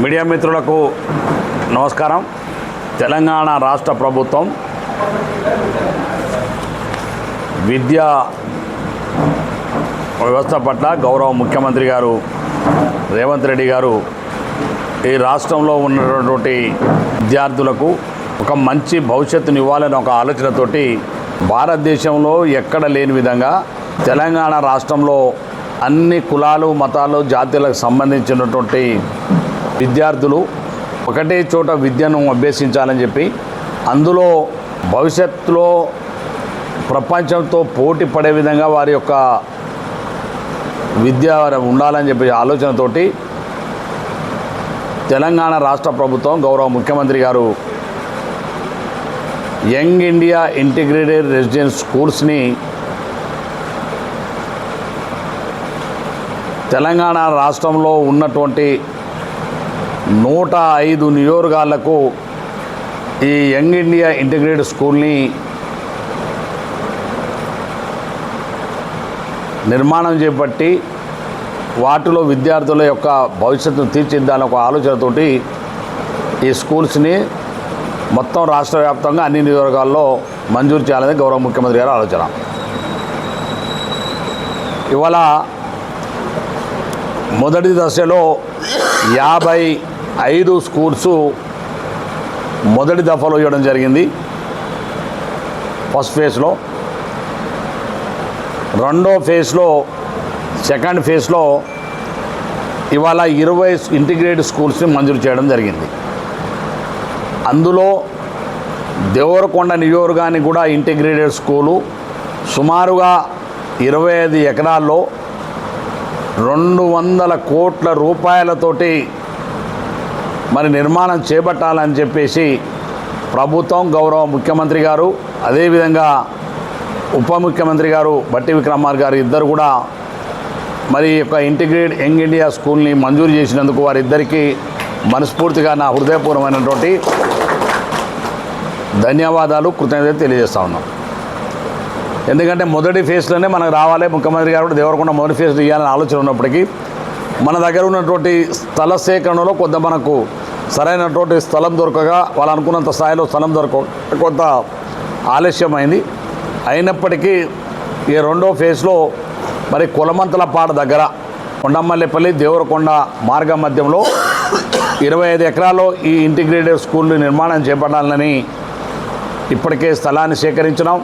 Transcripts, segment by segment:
Media మిత్రులకు నమస్కారం. తెలంగాణ రాష్ట్ర ప్రభుత్వం విద్యా వ్యవస్థ పట్ల గౌరవ ముఖ్యమంత్రి గారు రేవంత్ రెడ్డి గారు ఈ రాష్ట్రంలో ఉన్నటువంటి విద్యార్థులకు ఒక మంచి భవిష్యత్తుని ఇవ్వాలని ఒక ఆలోచనతోటి భారతదేశంలో ఎక్కడ లేని విధంగా తెలంగాణ రాష్ట్రంలో అన్ని కులాలు మతాలు జాతీయులకు సంబంధించినటువంటి విద్యార్థులు ఒకటే చోట విద్యను అభ్యసించాలని చెప్పి అందులో భవిష్యత్తులో ప్రపంచంతో పోటీ పడే విధంగా వారి యొక్క విద్య ఉండాలని చెప్పి ఆలోచనతోటి తెలంగాణ రాష్ట్ర ప్రభుత్వం గౌరవ ముఖ్యమంత్రి గారు యంగ్ ఇండియా ఇంటిగ్రేటెడ్ రెసిడెన్స్ స్కూల్స్ని తెలంగాణ రాష్ట్రంలో ఉన్నటువంటి నూట ఐదు నియోజకాలకు ఈ యంగ్ ఇండియా ఇంటిగ్రేటెడ్ స్కూల్ని నిర్మాణం చేపట్టి వాటిలో విద్యార్థుల యొక్క భవిష్యత్తును తీర్చిద్దాలని ఒక ఆలోచనతోటి ఈ స్కూల్స్ని మొత్తం రాష్ట్ర వ్యాప్తంగా అన్ని నియోజకవర్గాల్లో మంజూరు చేయాలని గౌరవ ముఖ్యమంత్రి గారి ఆలోచన. ఇవాళ మొదటి దశలో యాభై ఐదు స్కూల్స్ మొదటి దఫాలో ఇవ్వడం జరిగింది. ఫస్ట్ ఫేజ్లో. రెండో ఫేజ్లో సెకండ్ ఫేజ్లో ఇవాళ ఇరవై ఇంటిగ్రేటెడ్ స్కూల్స్ని మంజూరు చేయడం జరిగింది. అందులో దేవరకొండ నియోజకవర్గానికి కూడా ఇంటిగ్రేటెడ్ స్కూలు సుమారుగా ఇరవై ఐదు ఎకరాల్లో రెండు వందల కోట్ల రూపాయలతోటి మరి నిర్మాణం చేపట్టాలని చెప్పేసి ప్రభుత్వం గౌరవ ముఖ్యమంత్రి గారు అదేవిధంగా ఉప ముఖ్యమంత్రి గారు బట్టి విక్రమార్ గారు ఇద్దరు కూడా మరి యొక్క ఇంటిగ్రేట్ యంగ్ ఇండియా స్కూల్ని మంజూరు చేసినందుకు వారిద్దరికీ మనస్ఫూర్తిగా నా హృదయపూర్వమైనటువంటి ధన్యవాదాలు కృతజ్ఞతలు తెలియజేస్తా ఉన్నాం. ఎందుకంటే మొదటి ఫేజ్లోనే మనకు రావాలి ముఖ్యమంత్రి గారు కూడా దేవరకొండ మొదటి ఫేజ్ ఇవ్వాలని ఆలోచన ఉన్నప్పటికీ మన దగ్గర ఉన్నటువంటి స్థల సేకరణలో కొంత మనకు సరైనటువంటి స్థలం దొరకగా వాళ్ళు అనుకున్నంత స్థాయిలో స్థలం దొరక కొంత ఆలస్యమైంది. అయినప్పటికీ ఈ రెండో ఫేజ్లో మరి కులమంతలపాడ దగ్గర కొండమల్లిపల్లి దేవరకొండ మార్గం మధ్యంలో ఇరవై ఐదు ఎకరాల్లో ఈ ఇంటిగ్రేటెడ్ స్కూల్ నిర్మాణం చేపట్టాలని ఇప్పటికే స్థలాన్ని సేకరించినాం.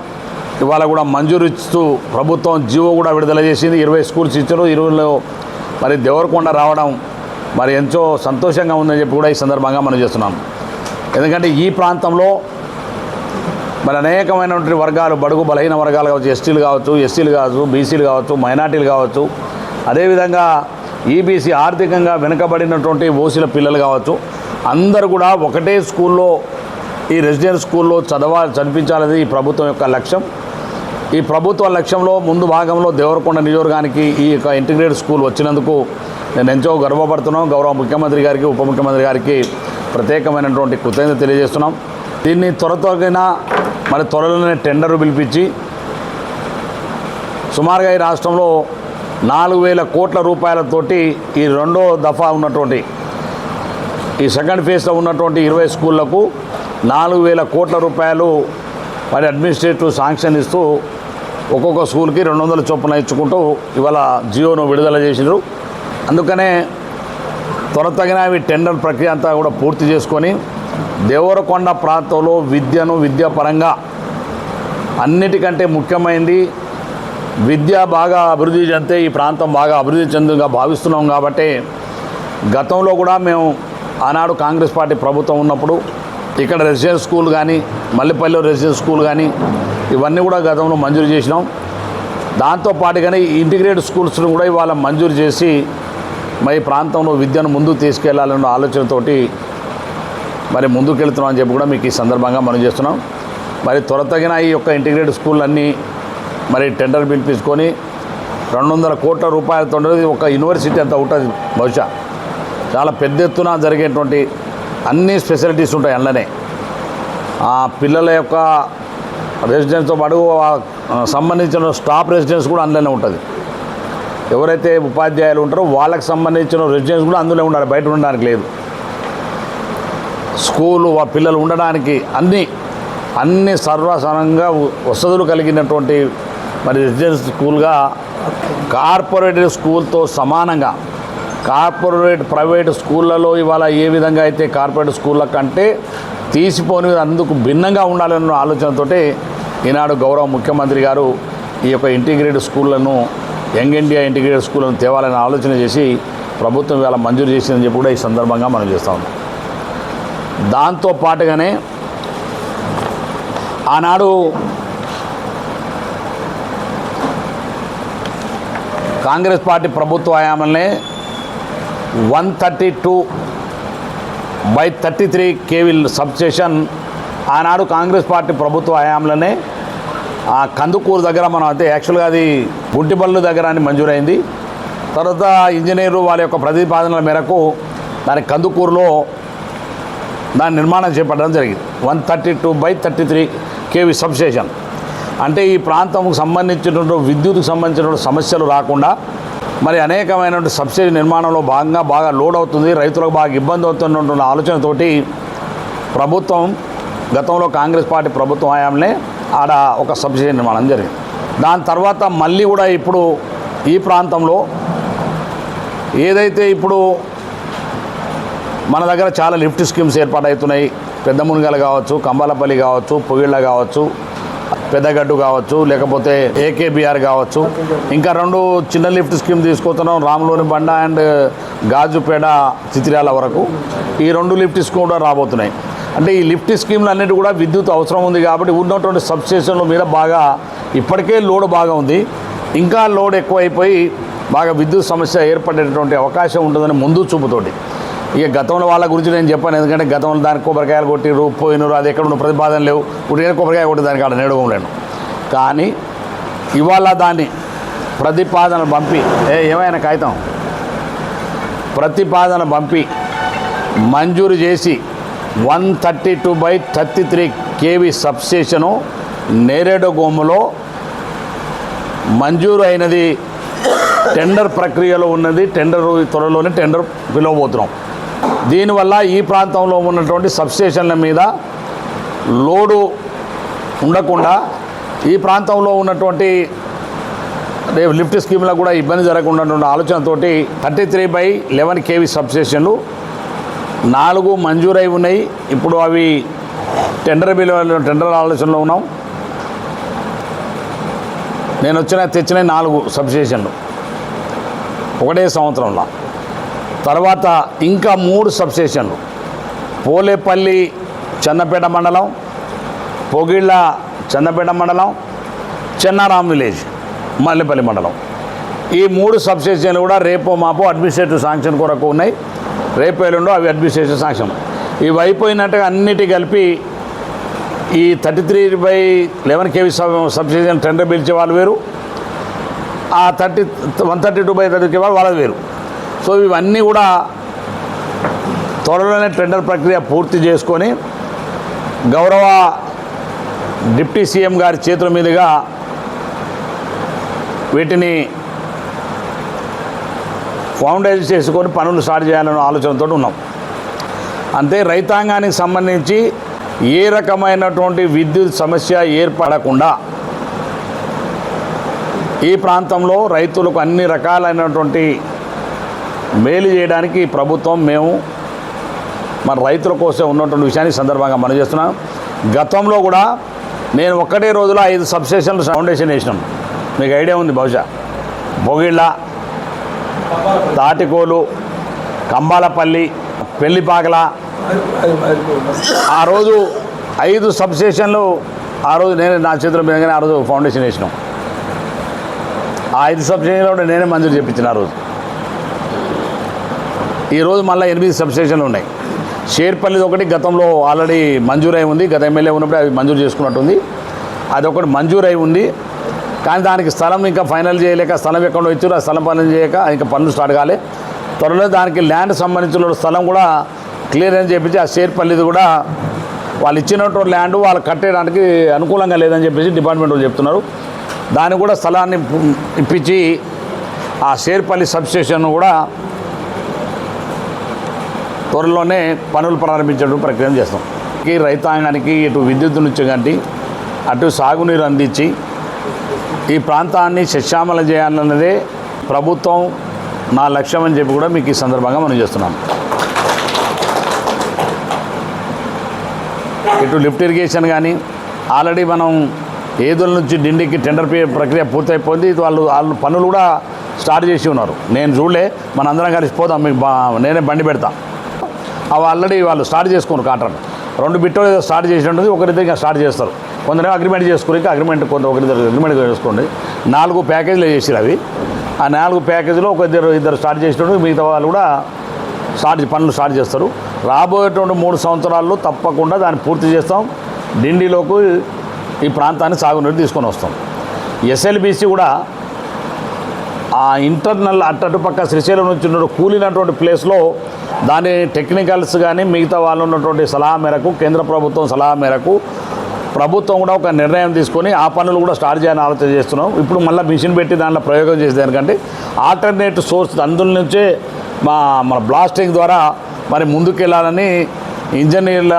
ఇవాళ కూడా మంజూరు ఇస్తూ ప్రభుత్వం జీవో కూడా విడుదల చేసింది. ఇరవై స్కూల్స్ ఇచ్చారు ఇరవైలో మరి దేవరకొండ రావడం మరి ఎంతో సంతోషంగా ఉందని చెప్పి కూడా ఈ సందర్భంగా మనం చేస్తున్నాం. ఎందుకంటే ఈ ప్రాంతంలో మరి అనేకమైనటువంటి వర్గాలు బడుగు బలహీన వర్గాలు కావచ్చు ఎస్టీలు కావచ్చు ఎస్సీలు కావచ్చు బీసీలు కావచ్చు మైనార్టీలు కావచ్చు అదేవిధంగా ఈబీసీ ఆర్థికంగా వెనుకబడినటువంటి ఓసీల పిల్లలు కావచ్చు అందరూ కూడా ఒకటే స్కూల్లో ఈ రెసిడెన్స్ స్కూల్లో చదవ చదివించాలనేది ఈ ప్రభుత్వం యొక్క లక్ష్యం. ఈ ప్రభుత్వ లక్ష్యంలో ముందు భాగంలో దేవరకొండ నియోజకవర్గానికి ఈ యొక్క ఇంటిగ్రేటెడ్ స్కూల్ వచ్చినందుకు నేను ఎంతో గర్వపడుతున్నాం. గౌరవ ముఖ్యమంత్రి గారికి ఉప ముఖ్యమంత్రి గారికి ప్రత్యేకమైనటువంటి కృతజ్ఞత తెలియజేస్తున్నాం. దీన్ని త్వర త్వరగా మరి త్వరలోనే టెండర్ పిలిపించి సుమారుగా ఈ రాష్ట్రంలో నాలుగు వేల కోట్ల రూపాయలతోటి ఈ రెండో దఫా ఉన్నటువంటి ఈ సెకండ్ ఫేజ్లో ఉన్నటువంటి ఇరవై స్కూళ్ళకు నాలుగు వేల కోట్ల రూపాయలు మరి అడ్మినిస్ట్రేటివ్ శాంక్షన్ ఇస్తూ ఒక్కొక్క స్కూల్కి రెండు వందల చొప్పున ఇచ్చుకుంటూ ఇవాళ జియోను విడుదల చేసినారు. అందుకనే త్వరతగిన అవి టెండర్ ప్రక్రియ అంతా కూడా పూర్తి చేసుకొని దేవరకొండ ప్రాంతంలో విద్యను విద్యాపరంగా అన్నిటికంటే ముఖ్యమైనది విద్య బాగా అభివృద్ధి చెందితే ఈ ప్రాంతం బాగా అభివృద్ధి చెందుగా భావిస్తున్నాం కాబట్టి గతంలో కూడా మేము ఆనాడు కాంగ్రెస్ పార్టీ ప్రభుత్వం ఉన్నప్పుడు ఇక్కడ రెసిడెన్స్ స్కూల్ కానీ మల్లెపల్లి రెసిడెన్స్ స్కూల్ కానీ ఇవన్నీ కూడా గతంలో మంజూరు చేసినాం. దాంతో పాటుగానే ఈ ఇంటిగ్రేటెడ్ స్కూల్స్ను కూడా ఇవాళ మంజూరు చేసి మరి ప్రాంతంలో విద్యను ముందు తీసుకెళ్ళాలన్న ఆలోచనతోటి మరి ముందుకు వెళ్తున్నాం అని చెప్పి కూడా మీకు ఈ సందర్భంగా మనం చేస్తున్నాం. మరి త్వరతగిన ఈ యొక్క ఇంటిగ్రేటెడ్ స్కూల్ అన్నీ మరి టెండర్ పిలిపించుకొని రెండు వందల కోట్ల రూపాయలతో ఒక యూనివర్సిటీ అంతా ఉంటుంది బహుశా. చాలా పెద్ద ఎత్తున జరిగేటువంటి అన్ని స్పెషాలిటీస్ ఉంటాయి అందులోనే. ఆ పిల్లల యొక్క రెసిడెన్స్తో పాటు సంబంధించిన స్టాఫ్ రెసిడెన్స్ కూడా అందులోనే ఉంటుంది. ఎవరైతే ఉపాధ్యాయులు ఉంటారో వాళ్ళకి సంబంధించిన రెసిడెన్స్ కూడా అందులో ఉండాలి బయట ఉండడానికి లేదు. స్కూలు ఆ పిల్లలు ఉండడానికి అన్నీ అన్ని సర్వసనంగా వసతులు కలిగినటువంటి మరి రెసిడెన్స్ స్కూల్గా కార్పొరేటెడ్ స్కూల్తో సమానంగా కార్పొరేట్ ప్రైవేట్ స్కూళ్ళలో ఇవాళ ఏ విధంగా అయితే కార్పొరేట్ స్కూళ్ళ కంటే తీసిపోని అందుకు భిన్నంగా ఉండాలన్న ఆలోచనతోటి ఈనాడు గౌరవ ముఖ్యమంత్రి గారు ఈ యొక్క ఇంటిగ్రేటెడ్ స్కూళ్ళను యంగ్ ఇండియా ఇంటిగ్రేటెడ్ స్కూళ్ళను తేవాలని ఆలోచన చేసి ప్రభుత్వం ఇవాళ మంజూరు చేసిందని చెప్పి కూడా ఈ సందర్భంగా మనం చేస్తూ ఉన్నాం. దాంతో పాటుగానే ఆనాడు కాంగ్రెస్ పార్టీ ప్రభుత్వ హయాంలోనే one thirty two by thirty three KV substation ఆనాడు కాంగ్రెస్ పార్టీ ప్రభుత్వ హయాంలోనే ఆ కందుకూరు దగ్గర మనం అయితే యాక్చువల్గా అది గుంటిబళ్ళు దగ్గర అని మంజూరైంది. తర్వాత ఇంజనీరు వాళ్ళ యొక్క ప్రతిపాదనల మేరకు దాని కందుకూరులో దాని నిర్మాణం చేపట్టడం జరిగింది. One thirty two by thirty three KV substation. అంటే ఈ ప్రాంతంకు సంబంధించినటువంటి విద్యుత్కు సంబంధించినటువంటి సమస్యలు రాకుండా మరి అనేకమైనటువంటి సబ్సిడీ నిర్మాణంలో భాగంగా బాగా లోడ్ అవుతుంది రైతులకు బాగా ఇబ్బంది అవుతున్నటువంటి ఆలోచనతోటి ప్రభుత్వం గతంలో కాంగ్రెస్ పార్టీ ప్రభుత్వం హయాంలో ఆడ ఒక సబ్సిడీ నిర్మాణం జరిగింది. దాని తర్వాత మళ్ళీ కూడా ఇప్పుడు ఈ ప్రాంతంలో ఏదైతే ఇప్పుడు మన దగ్గర చాలా లిఫ్ట్ స్కీమ్స్ ఏర్పాటవుతున్నాయి. పెద్ద మునిగల కావచ్చు కంబాలపల్లి కావచ్చు పొగిళ్ళ కావచ్చు పెద్దగడ్డు కావచ్చు లేకపోతే ఏకేబిఆర్ కావచ్చు. ఇంకా రెండు చిన్న లిఫ్ట్ స్కీమ్ తీసుకొస్తున్నాం రామ్లోని బండ అండ్ గాజుపేట చిత్రాల వరకు. ఈ రెండు లిఫ్ట్ స్కీమ్ కూడా రాబోతున్నాయి. అంటే ఈ లిఫ్ట్ స్కీమ్లు అన్నిటి కూడా విద్యుత్ అవసరం ఉంది కాబట్టి ఉన్నటువంటి సబ్స్టేషన్ల మీద బాగా ఇప్పటికే లోడ్ బాగా ఉంది. ఇంకా లోడ్ ఎక్కువైపోయి బాగా విద్యుత్ సమస్య ఏర్పడేటటువంటి అవకాశం ఉంటుందని ముందు చూపుతోటి. ఇక గతంలో వాళ్ళ గురించి నేను చెప్పాను. ఎందుకంటే గతంలో దానికి కొబ్బరికాయలు కొట్టిరు పోయినరు అది ఎక్కడ ఉన్న ప్రతిపాదన లేవు. ఉడిగిన కొబ్బరికాయ కొట్టి దానికి అక్కడ నేడుకోలేను కానీ ఇవాళ దాన్ని ప్రతిపాదన పంపి ఏ ఏమైనా కాగితం? ప్రతిపాదన పంపి మంజూరు చేసి one thirty two by thirty three KV substation నేరేడుగోములో మంజూరు అయినది టెండర్ ప్రక్రియలో ఉన్నది టెండర్ త్వరలోనే టెండర్ పిలవబోతున్నాం. దీనివల్ల ఈ ప్రాంతంలో ఉన్నటువంటి సబ్స్టేషన్ల మీద లోడు ఉండకుండా ఈ ప్రాంతంలో ఉన్నటువంటి రేపు లిఫ్ట్ స్కీమ్లో కూడా ఇబ్బంది జరగకుండా ఉన్న ఆలోచనతోటి thirty three by eleven KV సబ్స్టేషన్లు నాలుగు మంజూరై ఉన్నాయి. ఇప్పుడు అవి టెండర్ బిల్ టెండర్ ఆలోచనలో ఉన్నాం. నేను వచ్చిన తెచ్చిన నాలుగు సబ్స్టేషన్లు. ఒకటే సంవత్సరంలో. తర్వాత ఇంకా మూడు సబ్స్టేషన్లు. పోలేపల్లి చన్నపేట మండలం పొగిళ్ళ చన్నపేట మండలం చెన్నారాం విలేజ్ మల్లెపల్లి మండలం. ఈ మూడు సబ్స్టేషన్లు కూడా రేపు మాపు అడ్మినిస్ట్రేటివ్ శాంక్షన్ కొరకు ఉన్నాయి. రేపు ఎల్లుండో అవి అడ్మినిస్ట్రేటివ్ సాక్ష్యం. ఇవి అయిపోయినట్టుగా అన్నిటి కలిపి ఈ thirty three by eleven KV sub subsidy tender పిలిచే వాళ్ళు వేరు. ఆ thirty one thirty two by thirty వాళ్ళు వాళ్ళది వేరు. సో ఇవన్నీ కూడా త్వరలోనే టెండర్ ప్రక్రియ పూర్తి చేసుకొని గౌరవ డిప్టీ సీఎం గారి చేతుల మీదుగా వీటిని ఫౌండేషన్ చేసుకొని పనులు స్టార్ట్ చేయాలనే ఆలోచనతో ఉన్నాం. అంతే రైతాంగానికి సంబంధించి ఏ రకమైనటువంటి విద్యుత్ సమస్య ఏర్పడకుండా ఈ ప్రాంతంలో రైతులకు అన్ని రకాలైనటువంటి మేలు చేయడానికి ప్రభుత్వం మేము మన రైతుల కోసం ఉన్నటువంటి విషయాన్ని సందర్భంగా మనం చేస్తున్నాం. గతంలో కూడా నేను ఒక్కటే రోజులో ఐదు సబ్స్టేషన్లు ఫౌండేషన్ వేసినాం మీకు ఐడియా ఉంది బహుశా. బొగిళ్ళ తాటికోలు కంబాలపల్లి పెళ్ళిపాగల ఆ రోజు ఐదు సబ్స్టేషన్లు ఆ రోజు నేను నా చేతుల మీదగానే ఆ రోజు ఫౌండేషన్ వేసినాం. ఆ ఐదు సబ్స్టేషన్లు కూడా నేనే మంజూరు చేయించిన ఆ రోజు. ఈరోజు మళ్ళీ ఎనిమిది సబ్స్టేషన్లు ఉన్నాయి. షేర్పల్లిది ఒకటి గతంలో ఆల్రెడీ మంజూరై ఉంది. గత ఎమ్మెల్యే ఉన్నప్పుడు అవి మంజూరు చేసుకున్నట్టుంది అది ఒకటి మంజూరై ఉంది. కానీ దానికి స్థలం ఇంకా ఫైనల్ చేయలేక స్థలం ఎక్కడో ఇచ్చారు ఆ స్థలం పనులు చేయక ఇంకా పనులు స్టార్ట్ కాలే. త్వరలో దానికి ల్యాండ్ సంబంధించిన స్థలం కూడా క్లియర్ అని చెప్పించి ఆ షేర్పల్లిది కూడా వాళ్ళు ఇచ్చినటువంటి ల్యాండ్ వాళ్ళు కట్టేయడానికి అనుకూలంగా లేదని చెప్పేసి డిపార్ట్మెంట్ వాళ్ళు చెప్తున్నారు. దానికి కూడా స్థలాన్ని ఇప్పించి ఆ షేర్పల్లి సబ్స్టేషన్ కూడా త్వరలోనే పనులు ప్రారంభించడం ప్రక్రియ చేస్తాం. ఈ రైతాంగానికి ఇటు విద్యుత్ నుంచి అటు సాగునీరు అందించి ఈ ప్రాంతాన్ని శశ్యామల చేయాలన్నదే ప్రభుత్వం నా లక్ష్యం అని చెప్పి కూడా మీకు ఈ సందర్భంగా మనం చేస్తున్నాం. ఇటు లిఫ్ట్ ఇరిగేషన్ కానీ ఆల్రెడీ మనం ఏదుల నుంచి డిండికి టెండర్ ప్రక్రియ పూర్తయిపోయింది వాళ్ళు వాళ్ళు పనులు కూడా స్టార్ట్ చేసి ఉన్నారు. నేను చూడలే మన అందరం కలిసి పోదాం మీకు నేనే బండి పెడతా. అవి ఆల్రెడీ వాళ్ళు స్టార్ట్ చేసుకున్నారు కాంట్రాక్ట్ రెండు బిట్టో ఏదో స్టార్ట్ చేసినట్టు ఒకరిద్దరికి ఒకరిద్దరు ఇంకా స్టార్ట్ చేస్తారు. కొందరు అగ్రిమెంట్ చేసుకుని అగ్రిమెంట్ కొంత ఒకరిద్దరు అగ్రిమెంట్ చేసుకోండి. నాలుగు ప్యాకేజీలు చేసారు అవి. ఆ నాలుగు ప్యాకేజీలో ఒక ఇద్దరు ఇద్దరు స్టార్ట్ చేసినప్పుడు మిగతా వాళ్ళు కూడా స్టార్ట్ పనులు స్టార్ట్ చేస్తారు. రాబోయేటువంటి మూడు సంవత్సరాల్లో తప్పకుండా దాన్ని పూర్తి చేస్తాం. డిండిలోకి ఈ ప్రాంతాన్ని సాగునీరు తీసుకొని వస్తాం. ఎస్ఎల్బిసి కూడా ఆ ఇంటర్నల్ అట్టటు పక్క శ్రీశైలం నుంచి కూలినటువంటి ప్లేస్లో దాని టెక్నికల్స్ కానీ మిగతా వాళ్ళు ఉన్నటువంటి సలహా మేరకు కేంద్ర ప్రభుత్వం సలహా మేరకు ప్రభుత్వం కూడా ఒక నిర్ణయం తీసుకొని ఆ పనులు కూడా స్టార్ట్ చేయాలని ఆలోచన చేస్తున్నాం. ఇప్పుడు మళ్ళీ మిషన్ పెట్టి దాంట్లో ప్రయోగం చేసేదానికంటే ఆల్టర్నేట్ సోర్స్ అందులో నుంచే మా మన బ్లాస్టింగ్ ద్వారా మరి ముందుకెళ్ళాలని ఇంజనీర్ల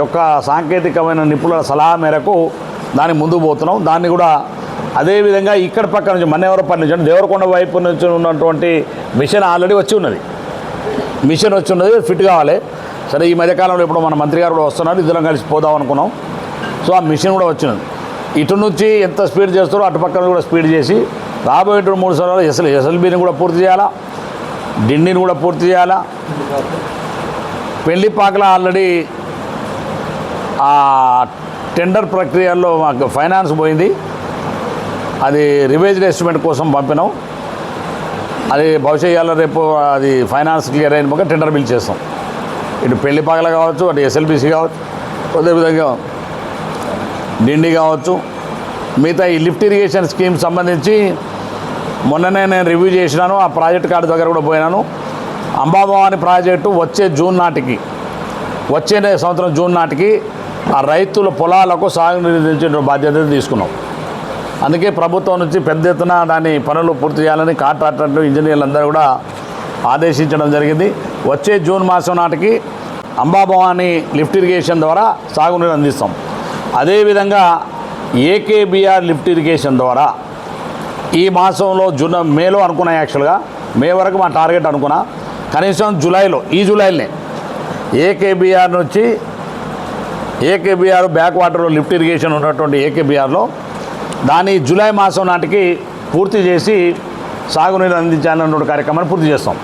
యొక్క సాంకేతికమైన నిపుణుల సలహా మేరకు దాన్ని ముందుకు పోతున్నాం. దాన్ని కూడా అదేవిధంగా ఇక్కడ పక్క నుంచి మన్నెవరపల్లి నుంచి దేవరకొండ వైపు నుంచి ఉన్నటువంటి మిషన్ ఆల్రెడీ వచ్చి ఉన్నది. మిషన్ వచ్చి ఉన్నది ఫిట్ కావాలి. సరే ఈ మధ్యకాలంలో ఇప్పుడు మన మంత్రి గారు కూడా వస్తున్నారు. ఇద్దరం కలిసి పోదాం అనుకున్నాం. సో ఆ మిషన్ కూడా వచ్చినది. ఇటు నుంచి ఎంత స్పీడ్ చేస్తారో అటు పక్కన కూడా స్పీడ్ చేసి రాబోయేటువంటి మూడు సంవత్సరాలు ఎస్ఎల్ ఎస్ఎల్బీని కూడా పూర్తి చేయాలా? డిండిని కూడా పూర్తి చేయాలా? పెళ్ళిపాకల ఆల్రెడీ ఆ టెండర్ ప్రక్రియలో మాకు ఫైనాన్స్ పోయింది. అది రివైజ్డ్ ఎస్టిమేట్ కోసం పంపినాం. అది భవిష్యత్తులో రేపు అది ఫైనాన్స్ క్లియర్ అయిన టెండర్ బిల్ చేస్తాం. ఇటు పెళ్ళి కావచ్చు అటు ఎస్ఎల్బిసి కావచ్చు అదేవిధంగా డిండి కావచ్చు మిగతా ఈ లిఫ్ట్ ఇరిగేషన్ స్కీమ్ సంబంధించి మొన్ననే నేను రివ్యూ చేసినాను ఆ ప్రాజెక్ట్ కార్డు దగ్గర కూడా పోయినాను. అంబాభవాని ప్రాజెక్టు వచ్చే జూన్ నాటికి వచ్చే సంవత్సరం జూన్ నాటికి ఆ రైతుల పొలాలకు సాగునీరు అందించే బాధ్యత తీసుకున్నాం. అందుకే ప్రభుత్వం నుంచి పెద్ద ఎత్తున దాని పనులు పూర్తి చేయాలని కాంట్రాక్టర్లు ఇంజనీర్లు అందరూ కూడా ఆదేశించడం జరిగింది. వచ్చే జూన్ మాసం నాటికి అంబాభవాని లిఫ్ట్ ఇరిగేషన్ ద్వారా సాగునీరు అందిస్తాం. అదేవిధంగా ఏకేబిఆర్ లిఫ్ట్ ఇరిగేషన్ ద్వారా ఈ మాసంలో జూన్ మేలో అనుకున్నా యాక్చువల్గా మే వరకు మా టార్గెట్ అనుకున్నా. కనీసం జూలైలో ఈ జూలైలోనే ఏకేబిఆర్ నుంచి ఏకేబిఆర్ బ్యాక్ వాటర్లో లిఫ్ట్ ఇరిగేషన్ ఉన్నటువంటి ఏకేబిఆర్లో దాన్ని జూలై మాసం నాటికి పూర్తి చేసి సాగునీరు అందించాలన్నటువంటి కార్యక్రమాన్ని పూర్తి చేస్తాం.